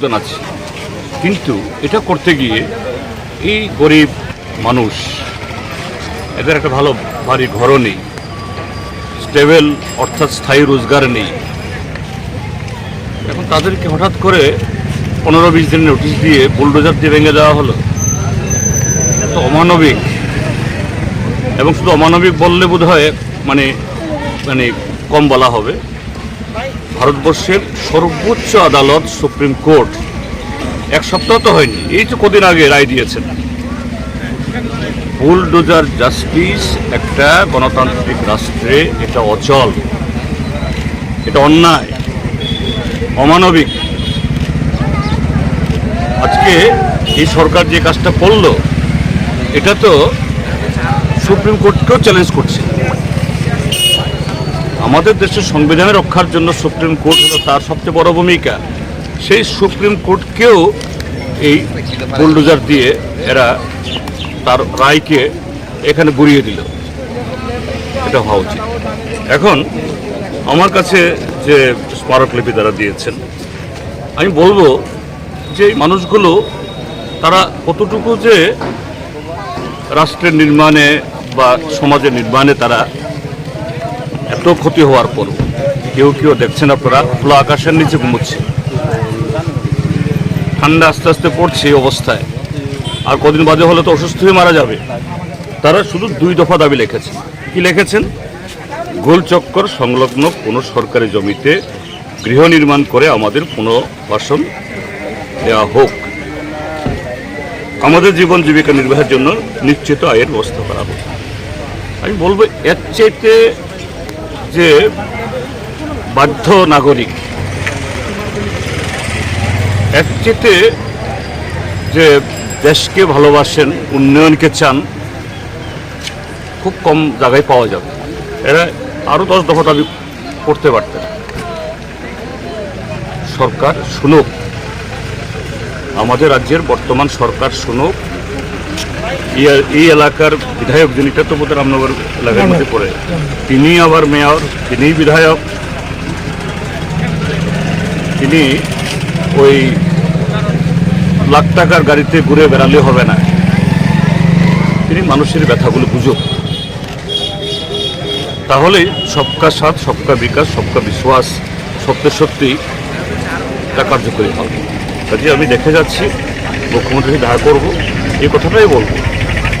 আছে। কিন্তু এটা করতে গিয়ে এই গরিব মানুষ, এদের একটা ভালো বাড়ি ঘরও নেই, স্টেবল অর্থাৎ স্থায়ী রোজগার নেই। এখন তাদেরকে হঠাৎ করে পনেরো বিশ দিন নোটিশ দিয়ে বুলডোজার দিয়ে ভেঙে দেওয়া হলো। তো অমানবিক। এবং শুধু অমানবিক বললে বোধ হয় মানে মানে কম বলা হবে। ভারতবর্ষের সর্বোচ্চ আদালত, সুপ্রিম কোর্ট। এক সপ্তাহ তো হয়নি, এই তো কদিন আগে রায় দিয়েছেন। বুলডোজার জাস্টিস একটা গণতান্ত্রিক রাষ্ট্রে, এটা অচল, এটা অন্যায়, অমানবিক। আজকে এই সরকার যে কাজটা করল, এটা তো সুপ্রিম কোর্টকেও চ্যালেঞ্জ করছে। আমাদের দেশের সংবিধান রক্ষার জন্য সুপ্রিম কোর্ট হলো তার সবচেয়ে বড় ভূমিকা। সেই সুপ্রিম কোর্টকেও এই বুলডোজার দিয়ে এরা তার রায়কে এখানে গুড়িয়ে দিল। এটা হওয়া উচিত। এখন আমার কাছে যে স্মারকলিপি তারা দিয়েছেন, আমি বলব যে মানুষগুলো তারা কতটুকু যে রাষ্ট্রের নির্মাণে বা সমাজের নির্মাণে তারা এত ক্ষতি হওয়ার পর কেউ কেউ দেখছেন আপনারা, খোলা আকাশের নিচে ঘুমোচ্ছে। ঠান্ডা আস্তে আস্তে পড়ছে এই অবস্থায়। আর কদিন বাদে হলে তো অসুস্থ হয়ে মারা যাবে। তারা শুধু দুই দফা দাবি লিখেছেন। কি লিখেছেন? গোলচক্কর সংলগ্ন কোনো সরকারি জমিতে গৃহ নির্মাণ করে আমাদের পুনর্বাসন দেওয়া হোক। আমাদের জীবন জীবিকা নির্বাহের জন্য নিশ্চিত আয়ের ব্যবস্থা করা হোক। আমি বলব, এর চাইতে যে বাধ্য নাগরিক। চাইতে যে দেশকে ভালোবাসেন, উন্নয়নকে চান, খুব কম জায়গায় পাওয়া যাবে। এরা আরও দশ দফা দাবি করতে পারতেন। সরকার শুনুক। আমাদের রাজ্যের বর্তমান সরকার শুনুক। এই- এলাকার বিধায়ক যিনি এটা তো বোধহয় রামনগর এলাকার মধ্যে পড়ে তিনি আবার মেয়র তিনি বিধায়ক। তিনি ওই লাখ টাকার গাড়িতে ঘুরে বেড়ালে হবে না। তিনি মানুষের ব্যথাগুলো বুঝুক। তাহলেই সবকা সাথ সবকা বিকাশ সবকা বিশ্বাস সত্যি সত্যি তা কার্যকরী হবে। কাজে আমি দেখে যাচ্ছি মুখ্যমন্ত্রীকে দেখা করব এই কথাটাই বলব।